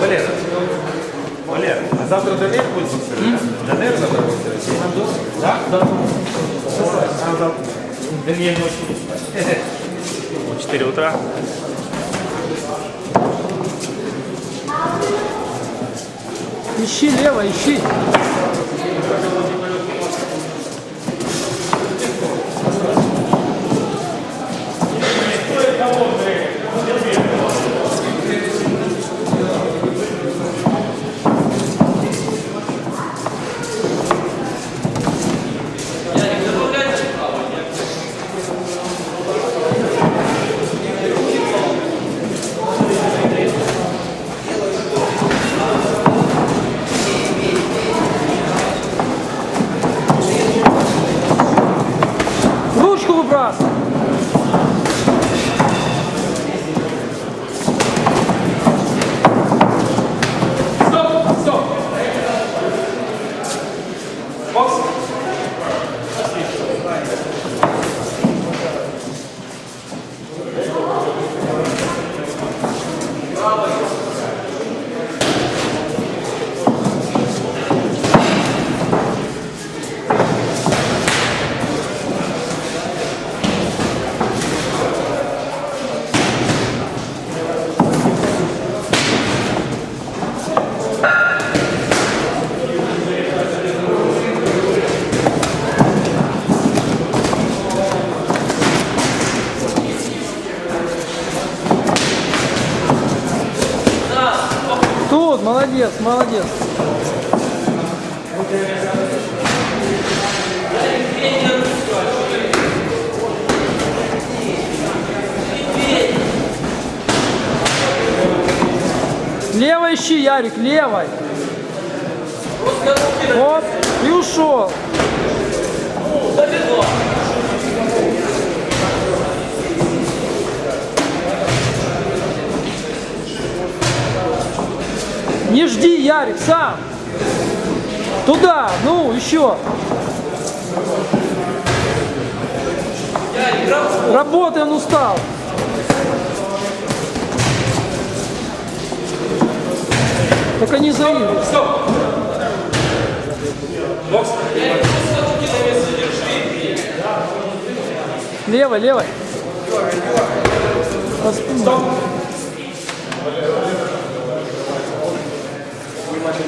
Валера, Валера, а завтра Данир будет боксировать? да? Данир завтра боксировать? Да? Да. Вернее, ночью. В 4 утра. Ищи лево, ищи. Тут, молодец, молодец. Левой ищи, Ярик, левой. Оп, и ушел. Не жди, Ярик, сам. Туда, ну, еще. Работай, он устал. Только не зови. Левой, левой. Стоп. Значит,